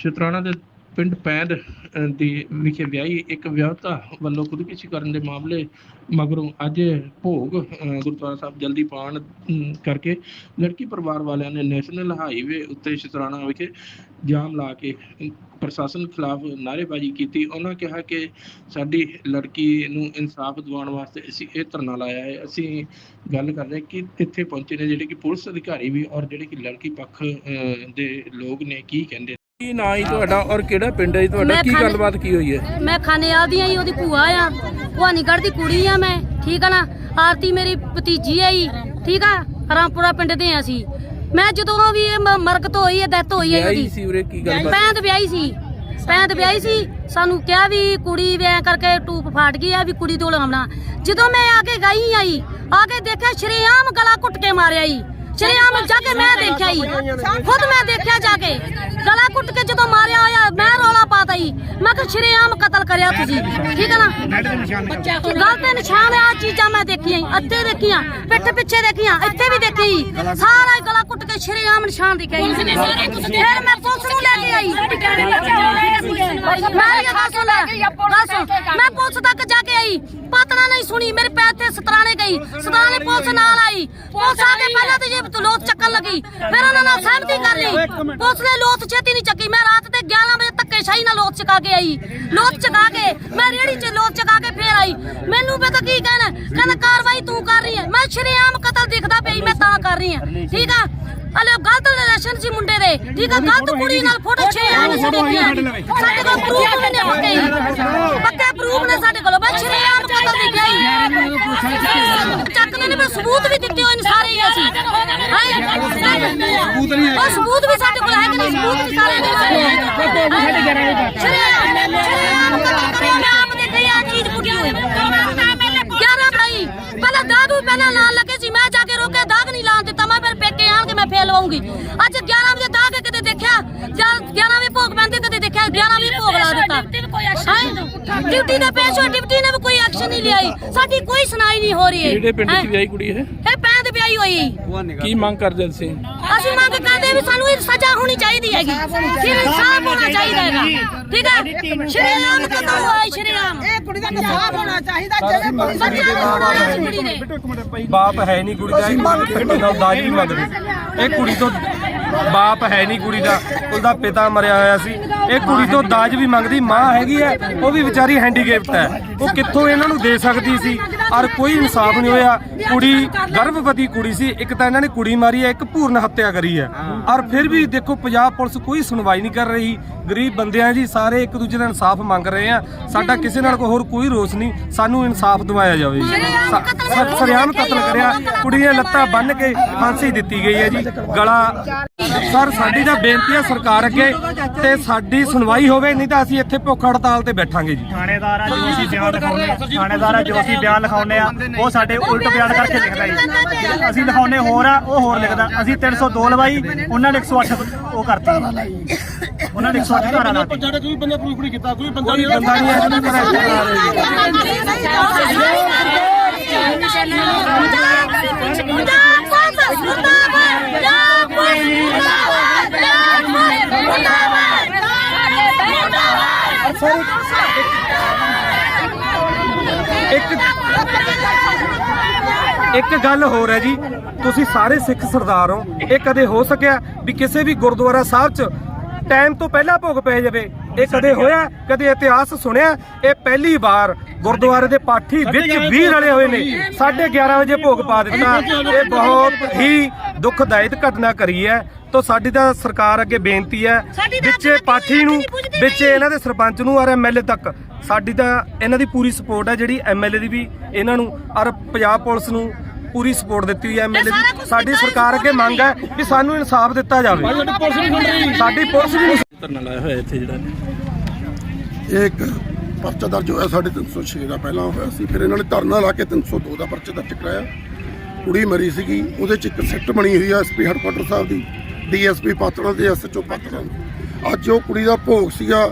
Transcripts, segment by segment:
ਸ਼ਤਰਾਣਾ ਦੇ ਪਿੰਡ ਪੈਂਦ ਦੀ ਵਿਖੇ ਵਿਆਹੀ ਇੱਕ ਵਿਆਹੁਤਾ ਵੱਲੋਂ ਖੁਦਕੁਸ਼ੀ ਕਰਨ ਦੇ ਮਾਮਲੇ ਮਗਰੋਂ ਅੱਜ ਭੋਗ ਗੁਰਦੁਆਰਾ ਸਾਹਿਬ ਜਲਦੀ ਪਾਉਣ ਕਰਕੇ ਲੜਕੀ ਪਰਿਵਾਰ ਵਾਲਿਆਂ ਨੇ ਨੈਸ਼ਨਲ ਹਾਈਵੇ ਉੱਤੇ ਸ਼ਤਰਾਣਾ ਵਿਖੇ ਜਾਮ ਲਾ ਕੇ ਪ੍ਰਸ਼ਾਸਨ ਖਿਲਾਫ ਨਾਅਰੇਬਾਜ਼ੀ ਕੀਤੀ। ਉਹਨਾਂ ਕਿਹਾ ਕਿ ਸਾਡੀ ਲੜਕੀ ਨੂੰ ਇਨਸਾਫ ਦਿਵਾਉਣ ਵਾਸਤੇ ਅਸੀਂ ਇਹ ਧਰਨਾ ਲਾਇਆ ਹੈ। ਅਸੀਂ ਗੱਲ ਕਰ ਰਹੇ ਕਿ ਇੱਥੇ ਪਹੁੰਚੇ ਨੇ ਜਿਹੜੇ ਕਿ ਪੁਲਿਸ ਅਧਿਕਾਰੀ ਵੀ ਔਰ ਜਿਹੜੇ ਕਿ ਲੜਕੀ ਪੱਖ ਦੇ ਲੋਕ ਨੇ। ਕੀ ਕਹਿੰਦੇ ਕੀ ਨਾਂ ਹੀ ਤੁਹਾਡਾ ਔਰ ਕਿਹੜਾ ਪਿੰਡ ਹੈ ਜੀ ਤੁਹਾਡਾ? ਮੈਂ ਕੀ ਖਾਨੇ- ਗੱਲਬਾਤ ਕੀ ਹੋਈ ਹੈ? ਮੈਂ ਖਾਨੇਵਾਲ ਦੀ ਆਈ ਉਹਦੀ ਭੂਆ ਆ। ਭਵਾਨੀਗੜ੍ਹ ਦੀ ਕੁੜੀ ਆ ਮੈਂ ਠੀਕ ਆ ਨਾ? ਆਰਤੀ ਮੇਰੀ ਭਤੀਜੀ ਆਈ ਠੀਕ ਆ? ਰਾਮਪੁਰਾ ਪਿੰਡ ਦੇ ਆ ਅਸੀਂ। ਮੈਂ ਜਦੋਂ ਵੀ ਇਹ ਮ- ਮਰਗਤ ਹੋਈ ਹੈ ਡੈਥ ਹੋਈ ਹੈ ਵਿਆਹੀ ਉਹਦੀ। ਸੀ ਉਰੇ ਕੀ ਗੱਲਬਾਤ? ਪੈਂਦ ਵਿਆਹੀ ਸੀ। ਪੈਂਦ ਵਿਆਹੀ ਸੀ। ਸਾਨੂੰ ਕਿਹਾ ਵੀ ਕੁੜੀ ਵਿਆਹ ਕਰਕੇ ਟੂਪ ਫਾਟ ਗਈ ਆ ਵੀ ਕੁੜੀ ਤੋਂ ਲਾਉਣਾ। ਜਦੋਂ ਮੈਂ ਆ ਕੇ ਗਈ ਆਈ ਆ ਕੇ ਦੇਖਿਆ ਸ਼ਰੇਆਮ ਗਲਾ ਘੁੱਟ ਕੇ ਮਾਰਿਆ ਈ ਸ਼ਰੇਆਮ ਜਾ ਕੇ ਮੈਂ ਦੇਖਿਆ ਈ ਖੁਦ ਮੈਂ ਦੇਖਿਆ ਜਾ ਕੇ। ਗਲਾ ਘੁੱਟ ਕੇ ਜਦੋਂ ਮਾਰਿਆ ਹੋਇਆ ਮੈਂ ਰੌਲਾ ਪਾਤਾ ਈ ਮੈਂ ਕਿ ਸ਼ਰੇਆਮ ਕਤਲ ਕਰਿਆ ਤੁਸੀਂ। ਠੀਕ ਹੈ ਨਾ? ਗੱਲ ਤੇ ਨਿਸ਼ਾਨ ਆ ਚੀਜ਼ਾਂ ਮੈਂ ਦੇਖੀਆਂ ਅੱਧੇ ਦੇਖੀਆਂ ਪਿੱਠ ਪਿੱਛੇ ਦੇਖੀਆਂ ਇੱਥੇ ਵੀ ਦੇਖੀ ਸਾਰਾ ਹੀ ਗਲਾ ਘੁੱਟ ਕੇ ਸ਼ਰੇਆਮ ਨਿਸ਼ਾਨ ਦਿਖਾਈ ਫਿਰ ਮੈਂ ਪੁਲਿਸ ਨੂੰ ਲੈ ਕੇ ਆਈ। ਮੈਂ ਇਹ ਲੈ ਪੁਲਿਸ ਤੱਕ ਜਾ ਕੇ ਆਈ। ਪਤਨਾ ਨਹੀਂ ਸੁਣੀ। ਮੇਰੇ ਪੈਰ ਤੇ ਸਤਰਾਣੇ ਗਈ। ਸਤਰਾਣੇ ਪੁਲਿਸ ਨਾਲ ਆਈ। ਪੁਲਿਸ ਆ ਕੇ ਪਹਿਲਾਂ ਤੇ ਜੇ ਲੋਤ ਚੱਕਣ ਲੱਗੀ। ਫਿਰ ਉਹਨਾਂ ਨਾਲ ਸਹਿਮਤੀ ਕਰ ਲਈ। ਪੁਲਿਸ ਨੇ ਲੋਤ ਛੇਤੀ ਨਹੀਂ ਚੱਕੀ। ਮੈਂ ਰਾਤ ਦੇ 11 ਵਜੇ ਧੱਕੇ ਸ਼ਾਹੀ ਨਾਲ ਲੋਤ ਚਕਾ ਕੇ ਆਈ। ਲੋਤ ਚਕਾ ਕੇ ਮੈਂ ਰੇੜੀ 'ਚ ਲੋਤ ਚਕਾ ਕੇ ਫੇਰ ਆਈ। ਮੈਨੂੰ ਪਤਾ ਕੀ ਕਹਿਣਾ ਕਹਿੰਦਾ ਕਾਰਵਾਈ ਤੂੰ ਕਰ ਰਹੀ ਹੈ। ਮੈਂ ਸ਼ਰੇਆਮ ਕਤਲ ਦਿਖਦਾ ਪਈ ਮੈਂ ਤਾਂ ਕਰ ਰਹੀ ਹਾਂ। ਠੀਕ ਆ? ਅਲੇ ਗਲਤ ਰਿਲੇਸ਼ਨ ਸੀ ਮੁੰਡੇ ਦੇ। ਠੀਕ ਆ ਗਲਤ ਕੁੜੀ ਨਾਲ ਫੋਟੋ ਛੇ ਆਣ ਸਾਡੇ ਕੋਲ। ਪ੍ਰੂਫ ਵੀ ਨੇ ਪੱਕੇ। ਪੱਕੇ ਪ੍ਰੂਫ ਨੇ ਸਾਡੇ ਕੋਲ। ਬਸ ਸ਼ਰੇਆਮ ਕਤਲ ਦਿਖਿਆ ਹੀ। ਚੱਕਦੇ ਨੇ ਮੈਂ ਸਬੂਤ ਵੀ ਦਿੱਤੇ ਹੋਏ ਨੇ ਸਾਰੇ ਹੀ ਅਸੀਂ। ਸਬੂਤ ਨਹੀਂ ਹੈ ਸਬੂਤ ਵੀ ਸਾਡੇ ਕੋਲ ਹੈ ਕਿ ਨਹੀਂ ਸਬੂਤ ਵੀ ਸਾਰੇ ਨੇ ਸ਼ਰੇਆਮ ਸ਼ਰੇਆਮ ਕਤਲ ਆਪ ਦੇਖੀ ਆ ਚੀਜ਼ ਪੁੱਟੀ ਹੋਈ 11 ਭਾਈ ਪਹਿਲਾਂ ਲਾਣ ਲੱਗੇ ਸੀ। ਕੇ ਮੈਂ ਫੇਰ ਲਵਾਉਂਗੀ। ਅੱਜ 11 ਵਜੇ ਦਾਗ ਕਿਤੇ ਦੇਖਿਆ ਜਦ 11 ਵਜੇ ਭੋਗ ਪੈਂਦੇ ਕਦੇ ਦੇਖਿਆ 11 ਵਜੇ ਭੋਗ ਲਾ ਦਿੱਤਾ। ਹੈਂ? ਡਿਊਟੀ ਦੇ ਪੇਸ਼ ਹੋਏ ਡਿਊਟੀ ਨੇ ਵੀ ਕੋਈ ਐਕਸ਼ਨ ਨਹੀਂ ਲਿਆਈ। ਸਾਡੀ ਕੋਈ ਸੁਣਾਈ ਨਹੀਂ ਹੋ ਰਹੀ ਹੈ ਕਿਹੜੇ ਪਿੰਡ ਹੈਂ? ਦੀ ਵਿਆਹੀ ਕੁੜੀ ਹੈ? ਇਹ ਹੋਈ ਕੀ ਮੰਗ ਕਰਦੇ ਤੁਸੀਂ? ਅਸੀਂ ਮੰਗ ਕਰਦੇ ਵੀ ਸਾਨੂੰ ਇਹ ਸਜ਼ਾ ਹੋਣੀ ਚਾਹੀਦੀ ਹੈਗੀ। ਫਿਰ ਇਨਸਾਫ ਹੋਣਾ ਚਾਹੀਦਾ ਹੈਗਾ। ਠੀਕ ਹੈ? ਸ਼੍ਰੀਰਾਮ ਕਤਲ ਹੋਇਆ ਸ਼੍ਰੀਰਾਮ ਇਹ ਕੁੜੀ ਦਾ ਇਨਸਾਫ ਹੋਣਾ ਚਾਹੀਦਾ ਜਿਹੜੇ ਪੁਲਿਸ ਸੱਚਾ ਨਹੀਂ ਹੋਣਾ ਇਸ ਕੁੜੀ ਦੇ? ਬਾਪ ਹੈ ਨਹੀਂ ਕੁੜੀ ਦਾ। ਇਹ ਪਿੰਡ ਦਾ ਦਾਜ ਵੀ ਮੰਗਦੇ। ਇਹ ਕੁੜੀ ਤੋਂ ਬਾਪ ਹੈ ਨਹੀਂ ਕੁੜੀ ਦਾ। ਉਹਦਾ ਪਿਤਾ ਮਰਿਆ ਹੋਇਆ ਸੀ। ਇਹ ਕੁੜੀ ਤੋਂ ਦਾਜ ਵੀ ਮੰਗਦੀ ਮਾਂ ਹੈਗੀ ਹੈ। ਉਹ ਵੀ ਵਿਚਾਰੀ ਹੈਂਡੀਕੈਪਟ ਹੈ। ਉਹ ਕਿੱਥੋਂ ਇਹਨਾਂ ਨੂੰ ਦੇ ਸਕਦੀ ਸੀ? ਔਰ ਕੋਈ ਇਨਸਾਫ ਨਹੀਂ ਹੋਇਆ। ਕੁੜੀ ਗਰਭਵਤੀ ਕੁੜੀ ਸੀ। ਇੱਕ ਤਾਂ ਇਹਨਾਂ ਨੇ ਕੁੜੀ ਮਾਰੀ ਹੈ ਇੱਕ ਭੂਰਨ ਹੱਤਿਆ ਕਰੀ ਹੈ। ਔਰ ਫਿਰ ਵੀ ਦੇਖੋ ਪੰਜਾਬ ਪੁਲਿਸ ਕੋਈ ਸੁਣਵਾਈ ਨਹੀਂ ਕਰ ਰਹੀ। ਗਰੀਬ ਬੰਦਿਆਂ ਜੀ ਸਾਰੇ ਇੱਕ ਦੂਜੇ ਦਾ ਇਨਸਾਫ ਮੰਗ ਰਹੇ ਆ। ਸਾਡਾ ਕਿਸੇ ਨਾਲ ਕੋਈ ਹੋਰ ਕੋਈ ਰੋਸ ਨਹੀਂ। ਸਾਨੂੰ ਇਨਸਾਫ ਦਿਵਾਇਆ ਜਾਵੇ ਸਰਿਆਮ ਕਤਲ ਕਰਿਆ ਕੁੜੀ ਦੀਆਂ ਲੱਤਾਂ ਬੰਨ ਕੇ ਫਾਂਸੀ ਦਿੱਤੀ ਗਈ ਹੈ ਜੀ। ਗਲਾ ਸਰ ਸਾਡੀ ਤਾਂ ਬੇਨਤੀ ਹੈ ਸਰਕਾਰ ਅੱਗੇ ਤੇ ਸਾਡੀ ਸੁਣਵਾਈ ਹੋਵੇ ਨਹੀਂ ਤਾਂ ਅਸੀਂ ਇੱਥੇ ਭੁੱਖ ਹੜਤਾਲ ਤੇ ਬੈਠਾਂਗੇ ਜੀ ਥਾਣੇਦਾਰ ਆ ਜੋ ਅਸੀਂ ਬਿਆਨ ਲਿਖਾਉਂਦੇ ਆ ਥਾਣੇਦਾਰ ਆ ਜੋ ਅਸੀਂ ਬਿਆਨ ਲਿਖਾਉਂਦੇ ਆ ਉਹ ਸਾਡੇ ਉਲਟ ਬਿਆਨ ਕਰਕੇ ਲਿਖਦਾ ਜੀ ਅਸੀਂ ਲਿਖਾਉਂਦੇ ਹੋਰ ਆ ਉਹ ਹੋਰ ਲਿਖਦਾ ਅਸੀਂ 302 ਲਵਾਈ ਉਹਨਾਂ ਨੇ 108 ਉਹ ਕਰਤੀ ਉਹਨਾਂ ਨੇ 108 ਧਾਰਾ ਲਾਤੀ ਕੋਈ ਬੰਦਾ ਨਹੀਂ ਹੈ ਜਿਹਨੂੰ ਕਰਾ ਇੱਕ ਇੱਕ ਗੱਲ ਹੋਰ ਹੈ ਜੀ ਤੁਸੀਂ ਸਾਰੇ ਸਿੱਖ ਸਰਦਾਰ ਹੋ। ਇਹ ਕਦੇ ਹੋ ਸਕਿਆ ਵੀ ਕਿਸੇ ਵੀ ਗੁਰਦੁਆਰਾ ਸਾਹਿਬ 'ਚ ਟਾਈਮ ਤੋਂ ਪਹਿਲਾਂ ਭੋਗ ਪੈ ਜਾਵੇ? ਇਹ ਕਦੇ ਹੋਇਆ? ਕਦੇ ਇਤਿਹਾਸ ਸੁਣਿਆ? ਇਹ ਪਹਿਲੀ ਵਾਰ ਗੁਰਦੁਆਰੇ ਦੇ ਪਾਠੀ ਵਿੱਚ ਵੀ ਰਲੇ ਹੋਏ ਨੇ। 11:30 ਵਜੇ ਭੋਗ ਪਾ ਦਿੱਤਾ। ਇਹ ਬਹੁਤ ਹੀ ਦੁਖਦਾਇਕ ਘਟਨਾ ਕਰੀ ਹੈ। ਤੋਂ ਸਾਡੀ ਤਾਂ ਸਰਕਾਰ ਅੱਗੇ ਬੇਨਤੀ ਹੈ ਵਿੱਚੇ ਪਾਠੀ ਨੂੰ ਵਿੱਚ ਇਹਨਾਂ ਦੇ ਸਰਪੰਚ ਨੂੰ ਔਰ ਐਮਐਲਏ ਤੱਕ। ਸਾਡੀ ਤਾਂ ਇਹਨਾਂ ਦੀ ਪੂਰੀ ਸਪੋਰਟ ਹੈ ਜਿਹੜੀ ਐਮਐਲਏ ਦੀ ਵੀ ਇਹਨਾਂ ਨੂੰ ਔਰ ਪੰਜਾਬ ਪੁਲਿਸ ਨੂੰ ਪੂਰੀ ਸਪੋਰਟ ਦਿੱਤੀ ਹੋਈ ਹੈ ਐਮਐਲਏ ਦੀ। ਸਾਡੀ ਸਰਕਾਰ ਅੱਗੇ ਮੰਗ ਹੈ ਕਿ ਸਾਨੂੰ ਇਨਸਾਫ ਦਿੱਤਾ ਜਾਵੇ। ਸਾਡੀ ਪੁਲਿਸ ਵੀ ਨਹੀਂ ਧਰਨਾ ਲਾਇਆ ਹੋਇਆ ਇੱਥੇ ਜਿਹੜਾ। ਇਹ ਇੱਕ ਪਰਚਾ ਦਰਜ ਹੋਇਆ ਸਾਡੇ 306 ਦਾ ਪਹਿਲਾਂ ਹੋਇਆ ਸੀ। ਫਿਰ ਇਹਨਾਂ ਨੇ ਧਰਨਾ ਲਾ ਕੇ 302 ਦਾ ਪਰਚਾ ਦਰਜ ਕਰਾਇਆ। ਕੁੜੀ ਮਰੀ ਸੀਗੀ ਉਹਦੇ ਚ ਇੱਕ ਸਿੱਟ ਬਣੀ ਹੋਈ ਆ ਐਸਪੀ ਹੈਡਕੁਆਟਰ ਸਾਹਿਬ ਦੀ। ਡੀਐਸਪੀ ਪਾਤੜਾ ਤੇ ਐਸਐਚਓ ਪਾਤੜਾ ਅੱਜ ਉਹ ਕੁੜੀ ਦਾ ਭੋਗ ਸੀਗਾ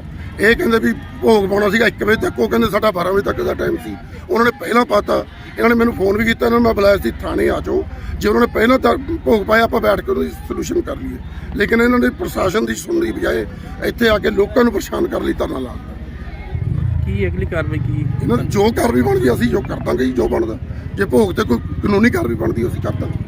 ਇਹ ਕਹਿੰਦੇ ਵੀ ਭੋਗ ਪਾਉਣਾ ਸੀਗਾ 1 ਵਜੇ ਤੱਕ ਉਹ ਕਹਿੰਦੇ ਸਾਡਾ 12 ਵਜੇ ਤੱਕ ਦਾ ਟਾਈਮ ਸੀ। ਉਹਨਾਂ ਨੇ ਪਹਿਲਾਂ ਪਾਤਾ ਇਹਨਾਂ ਨੇ ਮੈਨੂੰ ਫੋਨ ਵੀ ਕੀਤਾ ਇਹਨਾਂ ਨੂੰ ਮੈਂ ਬੁਲਾਇਆ ਸੀ ਥਾਣੇ ਆ ਜਾਓ। ਜੇ ਉਹਨਾਂ ਨੇ ਪਹਿਲਾਂ ਤਾਂ ਭੋਗ ਪਾਇਆ ਆਪਾਂ ਬੈਠ ਕੇ ਉਹਦੀ ਸੋਲੂਸ਼ਨ ਕਰ ਲਈਏ। ਲੇਕਿਨ ਇਹਨਾਂ ਨੇ ਪ੍ਰਸ਼ਾਸਨ ਦੀ ਸੁਣਨ ਦੀ ਬਜਾਏ ਇੱਥੇ ਆ ਕੇ ਲੋਕਾਂ ਨੂੰ ਪਰੇਸ਼ਾਨ ਕਰਨ ਲਈ ਧਰਨਾ ਲਾ ਕੀ ਅਗਲੀ ਕਾਰਵਾਈ ਕੀ? ਇਹਨਾਂ ਜੋ ਕਾਰਵਾਈ ਬਣਦੀ ਅਸੀਂ ਜੋ ਕਰ ਦਾਂਗੇ ਜੀ ਜੋ ਬਣਦਾ। ਜੇ ਭੋਗ ਤੇ ਕੋਈ ਕਾਨੂੰਨੀ ਕਾਰਵਾਈ ਬਣਦੀ ਅਸੀਂ ਕਰ ਦਾਂਗੇ।